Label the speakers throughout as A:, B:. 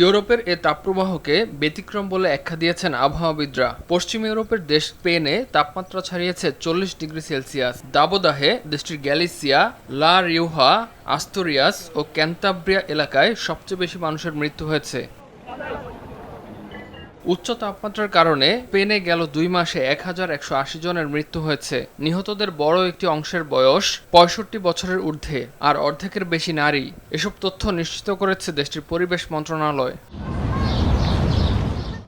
A: ইউরোপের এ তাপপ্রবাহকে ব্যতিক্রম বলে আখ্যা দিয়েছেন আবহাওয়াবিদরা। পশ্চিম ইউরোপের দেশ স্পেনে তাপমাত্রা ছাড়িয়েছে চল্লিশ ডিগ্রি সেলসিয়াস। দাবদাহে দেশটির গ্যালিসিয়া, লা রিউহা, আস্তোরিয়াস ও ক্যান্তাব্রিয়া এলাকায় সবচেয়ে বেশি মানুষের মৃত্যু হয়েছে। উচ্চ তাপমাত্রার কারণে স্পেনে গেল দুই মাসে এক হাজার একশো আশি জনের মৃত্যু হয়েছে। নিহতদের বড় একটি অংশের বয়স পঁয়ষট্টি বছরের ঊর্ধ্বে, আর অর্ধেকের বেশি নারী। এসব তথ্য নিশ্চিত করেছে দেশটির পরিবেশ মন্ত্রণালয়।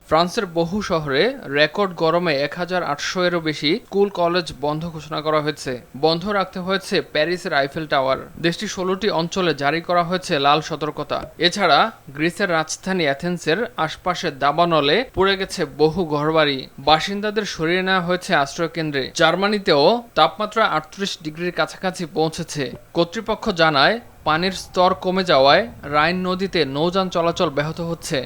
A: ফ্রান্সের বহু শহরে রেকর্ড গরমে এক হাজার আটশো এরও বেশি স্কুল, কলেজ বন্ধ ঘোষণা করা হয়েছে। বন্ধ রাখতে হয়েছে প্যারিসের আইফেল টাওয়ার। দেশটির ষোলোটি অঞ্চলে জারি করা হয়েছে লাল সতর্কতা। এছাড়া গ্রিসের রাজধানী অ্যাথেন্সের আশপাশে দাবানলে পড়ে গেছে বহু ঘরবাড়ি। বাসিন্দাদের সরিয়ে নেওয়া হয়েছে আশ্রয়কেন্দ্রে। জার্মানিতেও তাপমাত্রা আটত্রিশ ডিগ্রির কাছাকাছি পৌঁছেছে। কর্তৃপক্ষ জানায়, পানির স্তর কমে যাওয়ায় রাইন নদীতে নৌযান চলাচল ব্যাহত হচ্ছে।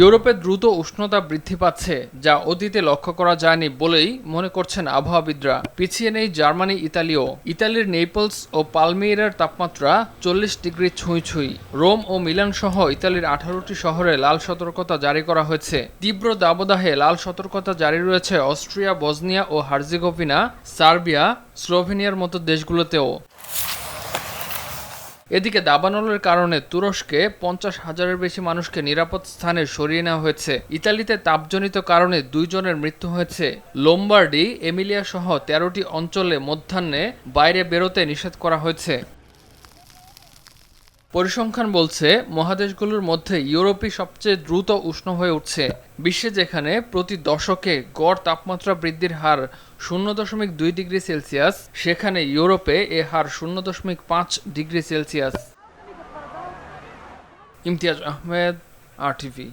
A: ইউরোপে দ্রুত উষ্ণতা বৃদ্ধি পাচ্ছে, যা অতীতে লক্ষ্য করা যায়নি বলেই মনে করছেন আবহাওয়াবিদরা। পিছিয়ে নেই জার্মানি, ইতালিও। ইতালির নেপলস ও পালমিরার তাপমাত্রা চল্লিশ ডিগ্রি ছুঁই ছুঁই। রোম ও মিলান সহ ইতালির আঠারোটি শহরে লাল সতর্কতা জারি করা হয়েছে। তীব্র দাবদাহে লাল সতর্কতা জারি রয়েছে অস্ট্রিয়া বজনিয়া ও হার্জিগোভিনা, সার্বিয়া, স্লোভেনিয়ার মতো দেশগুলোতেও। এদিকে দাবানলের কারণে তুরস্কে পঞ্চাশ হাজারের বেশি মানুষকে নিরাপদ স্থানে সরিয়ে নেওয়া হয়েছে। ইতালিতে তাপজনিত কারণে দুইজনের মৃত্যু হয়েছে। লোম্বার্ডি এমিলিয়া সহ তেরোটি অঞ্চলে মধ্যাহ্নে বাইরে বেরোতে নিষেধ করা হয়েছে। পরিসংখ্যান বলছে, মহাদেশগুলোর মধ্যে ইউরোপই সবচেয়ে দ্রুত উষ্ণ হয়ে উঠছে। বিশ্বে যেখানে প্রতি দশকে গড় তাপমাত্রা বৃদ্ধির হার শূন্য দশমিক দুই ডিগ্রি সেলসিয়াস, সেখানে ইউরোপে এ হার শূন্য দশমিক পাঁচ degree Celsius. Imtiaz Ahmed R TV